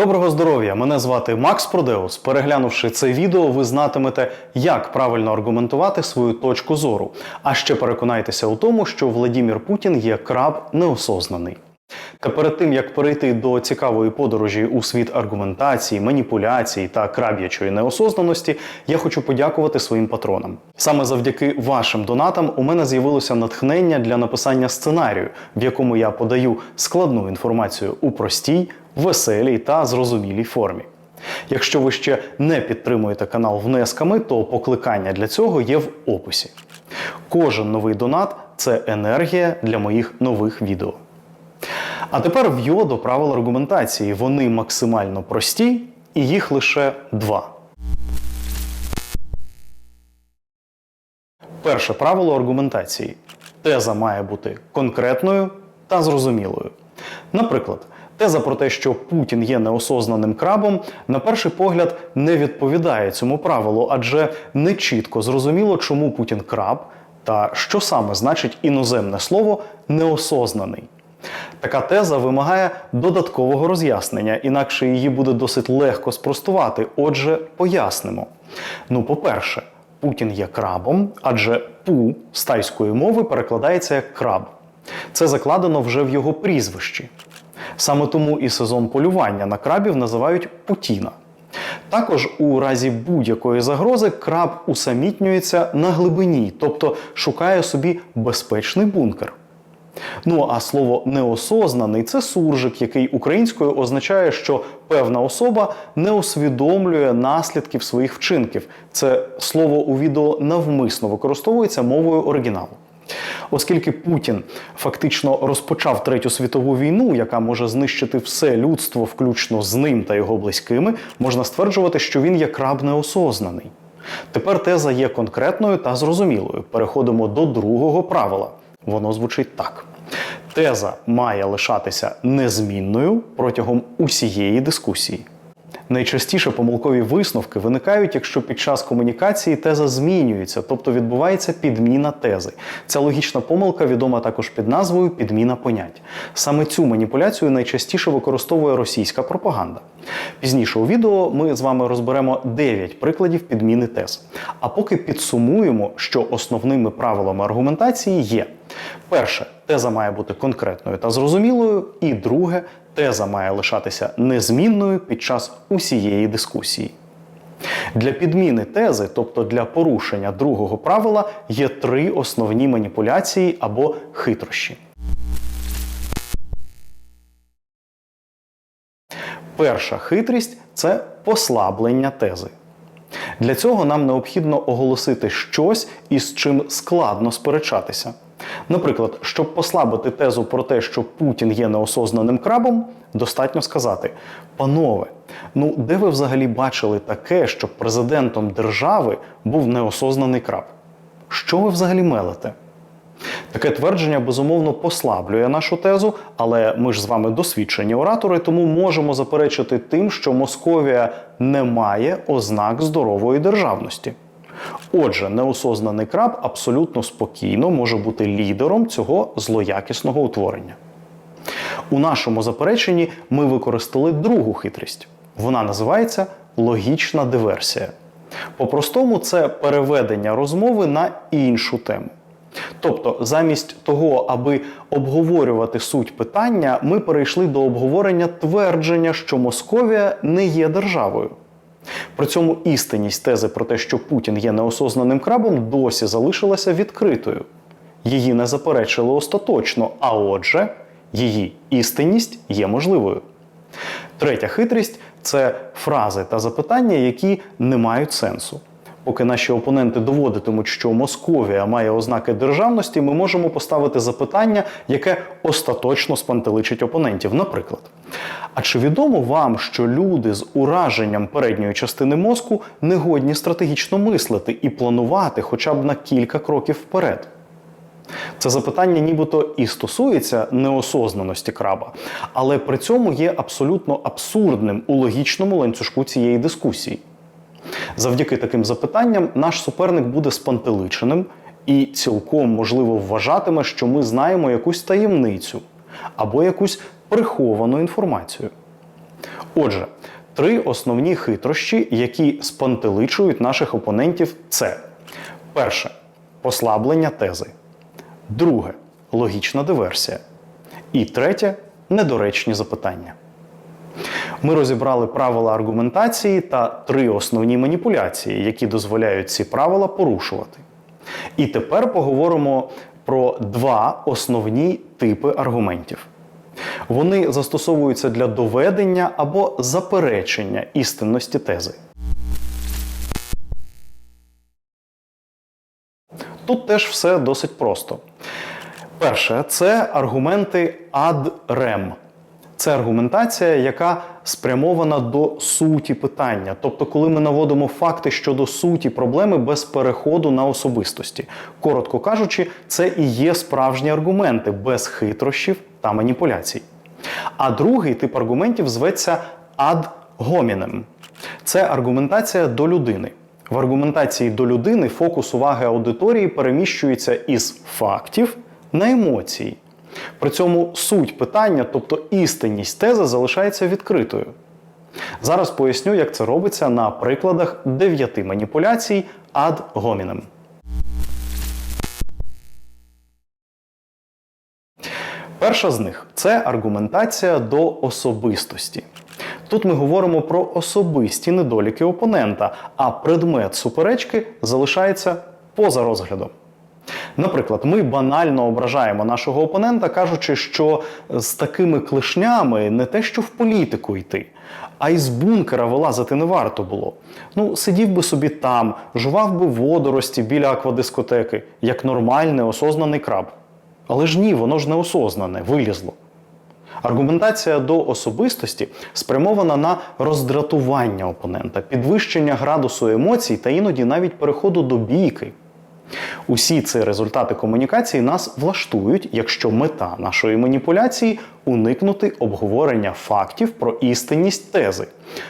Доброго здоров'я! Мене звати Макс Продеус. Переглянувши це відео, ви знатимете, як правильно аргументувати свою точку зору. А ще переконайтеся у тому, що Владімір Путін є краб неосознаний. Та перед тим як перейти до цікавої подорожі у світ аргументації, маніпуляцій та краб'ячої неосознаності, я хочу подякувати своїм патронам. Саме завдяки вашим донатам у мене з'явилося натхнення для написання сценарію, в якому я подаю складну інформацію у простій, веселій та зрозумілій формі. Якщо ви ще не підтримуєте канал внесками, то покликання для цього є в описі. Кожен новий донат це енергія для моїх нових відео. А тепер в'йо до правил аргументації. Вони максимально прості, і їх лише два. Перше правило аргументації: теза має бути конкретною та зрозумілою. Наприклад, теза про те, що Путін є неосознаним крабом, на перший погляд не відповідає цьому правилу, адже не чітко зрозуміло, чому Путін краб та що саме значить іноземне слово неосознаний. Така теза вимагає додаткового роз'яснення, інакше її буде досить легко спростувати. Отже, пояснимо. Ну, по-перше, Путін є крабом, адже пу з тайської мови перекладається як краб. Це закладено вже в його прізвищі. Саме тому і сезон полювання на крабів називають Путіна. Також у разі будь-якої загрози краб усамітнюється на глибині, тобто шукає собі безпечний бункер. Ну а слово неосознаний це суржик, який українською означає, що певна особа не усвідомлює наслідків своїх вчинків. Це слово у відео навмисно використовується мовою оригіналу. Оскільки Путін фактично розпочав третю світову війну, яка може знищити все людство, включно з ним та його близькими, можна стверджувати, що він є краб неосознаний. Тепер теза є конкретною та зрозумілою. Переходимо до другого правила. Воно звучить так: теза має лишатися незмінною протягом усієї дискусії. Найчастіше помилкові висновки виникають, якщо під час комунікації теза змінюється, тобто відбувається підміна тези. Ця логічна помилка відома також під назвою підміна понять. Саме цю маніпуляцію найчастіше використовує російська пропаганда. Пізніше у відео ми з вами розберемо 9 прикладів підміни тез. А поки підсумуємо, що основними правилами аргументації є: перше, теза має бути конкретною та зрозумілою, і друге, теза має лишатися незмінною під час усієї дискусії. Для підміни тези, тобто для порушення другого правила, є три основні маніпуляції або хитрощі. Перша хитрість це послаблення тези. Для цього нам необхідно оголосити щось, із чим складно сперечатися. Наприклад, щоб послабити тезу про те, що Путін є неосознаним крабом, достатньо сказати: панове, ну де ви взагалі бачили таке, щоб президентом держави був неосознаний краб? Що ви взагалі мелите? Таке твердження безумовно послаблює нашу тезу, але ми ж з вами досвідчені оратори, тому можемо заперечити тим, що Московія не має ознак здорової державності. Отже, неосознаний краб абсолютно спокійно може бути лідером цього злоякісного утворення. У нашому запереченні ми використали другу хитрість. Вона називається логічна диверсія. По-простому, це переведення розмови на іншу тему. Тобто, замість того, аби обговорювати суть питання, ми перейшли до обговорення твердження, що Московія не є державою. При цьому істинність тези про те, що Путін є неосознаним крабом, досі залишилася відкритою. Її не заперечили остаточно, а отже, її істинність є можливою. Третя хитрість це фрази та запитання, які не мають сенсу. Поки наші опоненти доводитимуть, що Московія має ознаки державності, ми можемо поставити запитання, яке остаточно спантеличить опонентів. Наприклад, а чи відомо вам, що люди з ураженням передньої частини мозку не годні стратегічно мислити і планувати хоча б на кілька кроків вперед? Це запитання нібито і стосується неосознаності краба, але при цьому є абсолютно абсурдним у логічному ланцюжку цієї дискусії. Завдяки таким запитанням наш суперник буде спантеличеним і цілком можливо вважатиме, що ми знаємо якусь таємницю або якусь приховану інформацію. Отже, три основні хитрощі, які спантеличують наших опонентів, це перше послаблення тези, друге логічна диверсія. І третє недоречні запитання. Ми розібрали правила аргументації та три основні маніпуляції, які дозволяють ці правила порушувати. І тепер поговоримо про два основні типи аргументів. Вони застосовуються для доведення або заперечення істинності тези. Тут теж все досить просто. Перше, це аргументи ad rem. Це аргументація, яка спрямована до суті питання. Тобто, коли ми наводимо факти щодо суті проблеми без переходу на особистості. Коротко кажучи, це і є справжні аргументи без хитрощів та маніпуляцій. А другий тип аргументів зветься ad hominem. Це аргументація до людини. В аргументації до людини фокус уваги аудиторії переміщується із фактів на емоції. При цьому суть питання, тобто істинність тези, залишається відкритою. Зараз поясню, як це робиться на прикладах дев'яти маніпуляцій ad hominem. Перша з них це аргументація до особистості. Тут ми говоримо про особисті недоліки опонента, а предмет суперечки залишається поза розглядом. Наприклад, ми банально ображаємо нашого опонента, кажучи, що з такими клишнями не те, що в політику йти, а й з бункера вилазити не варто було. Ну, сидів би собі там, жував би водорості біля аквадискотеки, як нормальний осознаний краб. Але ж ні, воно ж не осознане, вилізло. Аргументація до особистості спрямована на роздратування опонента, підвищення градусу емоцій та іноді навіть переходу до бійки. Усі ці результати комунікації нас влаштують, якщо мета нашої маніпуляції уникнути обговорення фактів про істинність тези.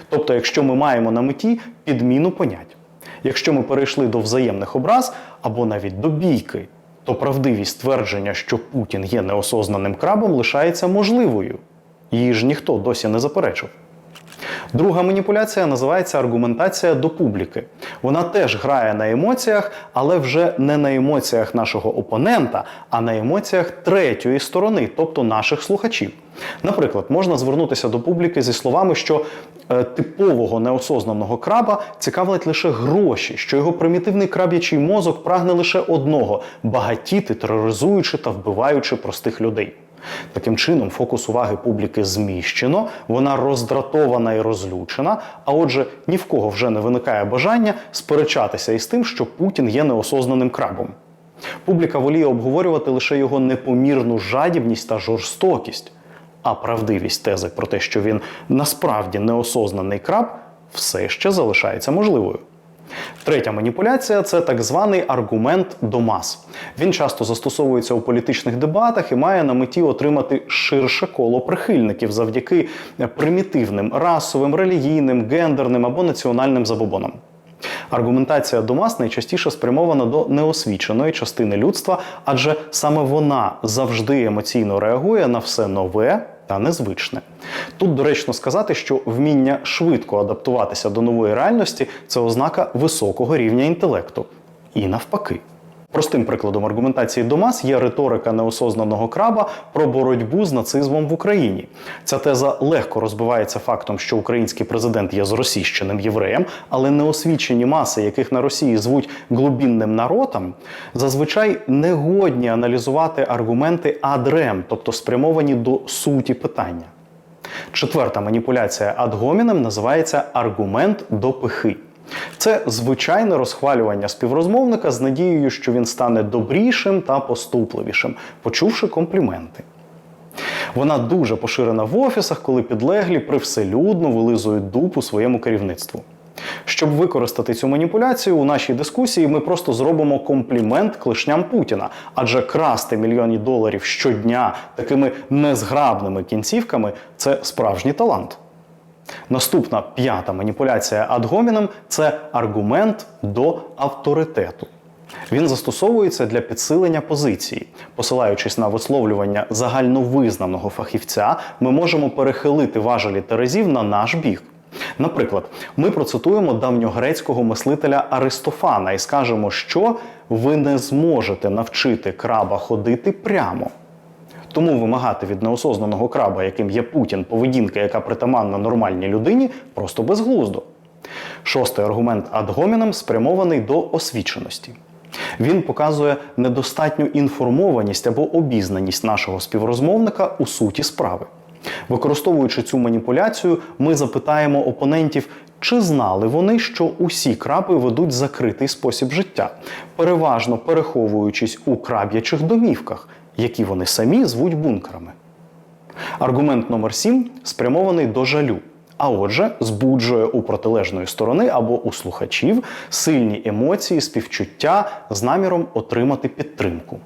Тобто, якщо ми маємо на меті підміну понять. Якщо ми перейшли до взаємних образ або навіть до бійки, то правдивість твердження, що Путін є неосознаним крабом, лишається можливою. Її ж ніхто досі не заперечив. Друга маніпуляція називається аргументація до публіки. Вона теж грає на емоціях, але вже не на емоціях нашого опонента, а на емоціях третьої сторони, тобто наших слухачів. Наприклад, можна звернутися до публіки зі словами, що е, типового неосознаного краба цікавлять лише гроші, що його примітивний краб'ячий мозок прагне лише одного багатіти, тероризуючи та вбиваючи простих людей. Таким чином, фокус уваги публіки зміщено, вона роздратована і розлючена. А отже, ні в кого вже не виникає бажання сперечатися із тим, що Путін є неосознаним крабом. Публіка воліє обговорювати лише його непомірну жадібність та жорстокість, а правдивість тези про те, що він насправді неосознаний краб, все ще залишається можливою. Третя маніпуляція це так званий аргумент до мас. Він часто застосовується у політичних дебатах і має на меті отримати ширше коло прихильників завдяки примітивним расовим, релігійним, гендерним або національним забобонам. Аргументація до мас найчастіше спрямована до неосвіченої частини людства, адже саме вона завжди емоційно реагує на все нове та незвичне. Тут доречно сказати, що вміння швидко адаптуватися до нової реальності це ознака високого рівня інтелекту. І навпаки. Простим прикладом аргументації до мас є риторика неосознаного краба про боротьбу з нацизмом в Україні. Ця теза легко розбивається фактом, що український президент є зросійщеним євреєм, але неосвічені маси, яких на Росії звуть глубінним народом, зазвичай не годні аналізувати аргументи адрем, тобто спрямовані до суті питання. Четверта маніпуляція адгомінем називається аргумент до пихи. Це звичайне розхвалювання співрозмовника з надією, що він стане добрішим та поступливішим, почувши компліменти. Вона дуже поширена в офісах, коли підлеглі привселюдно вилизують дупу своєму керівництву. Щоб використати цю маніпуляцію у нашій дискусії, ми просто зробимо комплімент клишням Путіна, адже красти мільйони доларів щодня такими незграбними кінцівками це справжній талант. Наступна п'ята маніпуляція адгоміном це аргумент до авторитету. Він застосовується для підсилення позиції. Посилаючись на висловлювання загальновизнаного фахівця, ми можемо перехилити важелі терезів на наш бік. Наприклад, ми процитуємо давньогрецького мислителя Аристофана і скажемо, що ви не зможете навчити краба ходити прямо. Тому вимагати від неосознаного краба, яким є Путін, поведінка, яка притаманна нормальній людині, просто безглуздо. Шостий аргумент ад гомінем спрямований до освіченості. Він показує недостатню інформованість або обізнаність нашого співрозмовника у суті справи. Використовуючи цю маніпуляцію, ми запитаємо опонентів, чи знали вони, що усі краби ведуть закритий спосіб життя, переважно переховуючись у краб'ячих домівках, які вони самі звуть бункерами. Аргумент номер 7 спрямований до жалю. А отже, збуджує у протилежної сторони або у слухачів сильні емоції, співчуття з наміром отримати підтримку.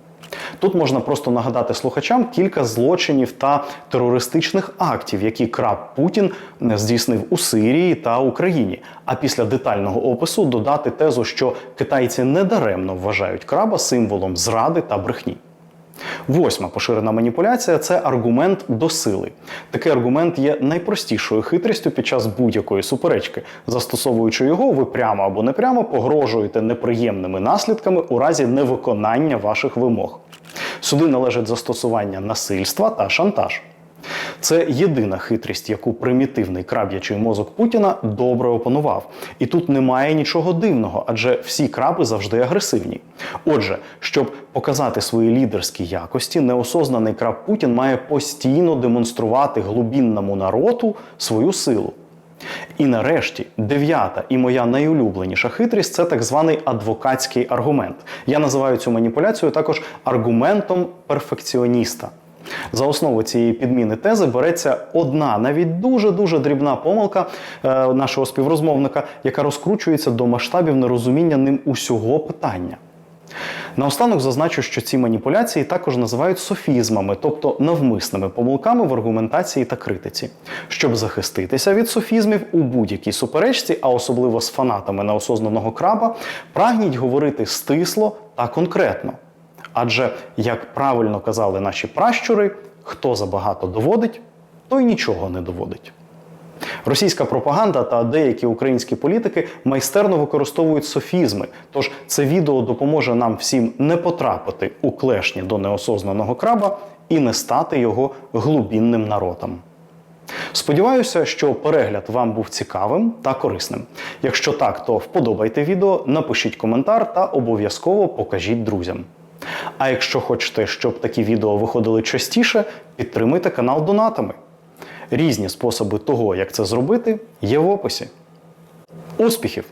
Тут можна просто нагадати слухачам кілька злочинів та терористичних актів, які краб Путін здійснив у Сирії та Україні. А після детального опису додати тезу, що китайці недаремно вважають краба символом зради та брехні. Восьма поширена маніпуляція це аргумент до сили. Такий аргумент є найпростішою хитрістю під час будь-якої суперечки. Застосовуючи його, ви прямо або непрямо погрожуєте неприємними наслідками у разі невиконання ваших вимог. Сюди належить застосування насильства та шантаж. Це єдина хитрість, яку примітивний краб'ячий мозок Путіна добре опанував. І тут немає нічого дивного, адже всі краби завжди агресивні. Отже, щоб показати свої лідерські якості, неосознаний краб Путін має постійно демонструвати глубінному народу свою силу. І нарешті, дев'ята і моя найулюбленіша хитрість це так званий адвокатський аргумент. Я називаю цю маніпуляцію також аргументом перфекціоніста. За основу цієї підміни тези береться одна, навіть дуже-дуже дрібна помилка е, нашого співрозмовника, яка розкручується до масштабів нерозуміння ним усього питання. Наостанок зазначу, що ці маніпуляції також називають софізмами, тобто навмисними помилками в аргументації та критиці. Щоб захиститися від софізмів у будь-якій суперечці, а особливо з фанатами неосознаного краба, прагніть говорити стисло та конкретно. Адже, як правильно казали наші пращури, хто забагато доводить, той нічого не доводить. Російська пропаганда та деякі українські політики майстерно використовують софізми. Тож це відео допоможе нам всім не потрапити у клешні до неосознаного краба і не стати його глубінним народом. Сподіваюся, що перегляд вам був цікавим та корисним. Якщо так, то вподобайте відео, напишіть коментар та обов'язково покажіть друзям. А якщо хочете, щоб такі відео виходили частіше, підтримуйте канал донатами. Різні способи того, як це зробити, є в описі. Успіхів!